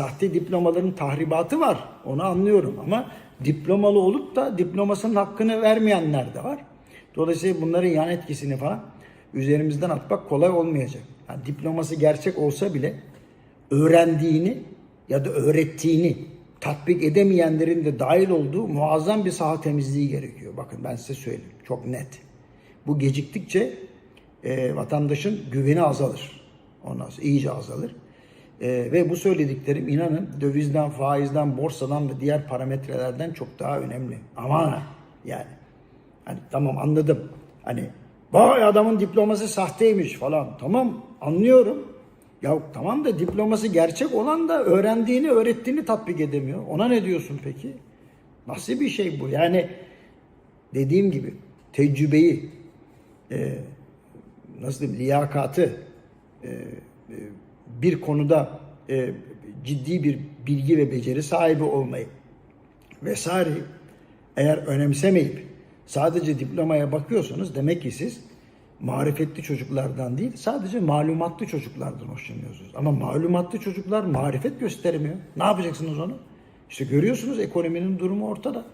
sahte diplomaların tahribatı var. Onu anlıyorum ama diplomalı olup da diplomasının hakkını vermeyenler de var. Dolayısıyla bunların yan etkisini falan üzerimizden atmak kolay olmayacak. Yani diploması gerçek olsa bile öğrendiğini ya da öğrettiğini tatbik edemeyenlerin de dahil olduğu muazzam bir saha temizliği gerekiyor. Bakın ben size söyleyeyim çok net. Bu geciktikçe e, vatandaşın güveni azalır. Ondan sonra iyice azalır. E, ve bu söylediklerim inanın dövizden, faizden, borsadan ve diğer parametrelerden çok daha önemli. Aman ha, yani. Hani tamam anladım. Hani vay adamın diploması sahteymiş falan. Tamam anlıyorum. Ya tamam da diploması gerçek olan da öğrendiğini, öğrettiğini tatbik edemiyor. Ona ne diyorsun peki? Nasıl bir şey bu? Yani dediğim gibi tecrübeyi, e, nasıl diyeyim, liyakatı, e, e, bir konuda e, ciddi bir bilgi ve beceri sahibi olmayı vesaire eğer önemsemeyip sadece diplomaya bakıyorsanız demek ki siz marifetli çocuklardan değil sadece malumatlı çocuklardan hoşlanıyorsunuz. Ama malumatlı çocuklar marifet göstermiyor. Ne yapacaksınız onu? İşte görüyorsunuz ekonominin durumu ortada.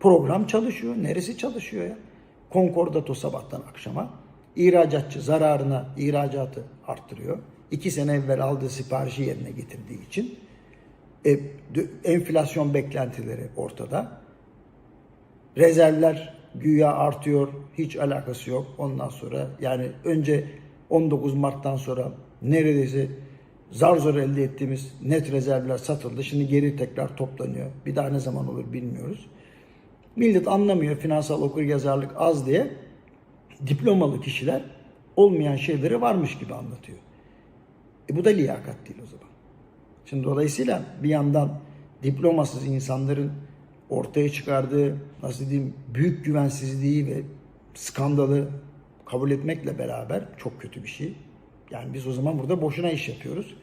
Program çalışıyor. Neresi çalışıyor ya? Konkordato sabahtan akşama. İhracatçı zararına ihracatı arttırıyor. İki sene evvel aldığı siparişi yerine getirdiği için e, enflasyon beklentileri ortada. Rezervler güya artıyor, hiç alakası yok. Ondan sonra yani önce 19 Mart'tan sonra neredeyse zar zor elde ettiğimiz net rezervler satıldı. Şimdi geri tekrar toplanıyor. Bir daha ne zaman olur bilmiyoruz. Millet anlamıyor finansal okuryazarlık az diye diplomalı kişiler olmayan şeyleri varmış gibi anlatıyor. E bu da liyakat değil o zaman. Şimdi dolayısıyla bir yandan diplomasız insanların ortaya çıkardığı nasıl diyeyim büyük güvensizliği ve skandalı kabul etmekle beraber çok kötü bir şey. Yani biz o zaman burada boşuna iş yapıyoruz.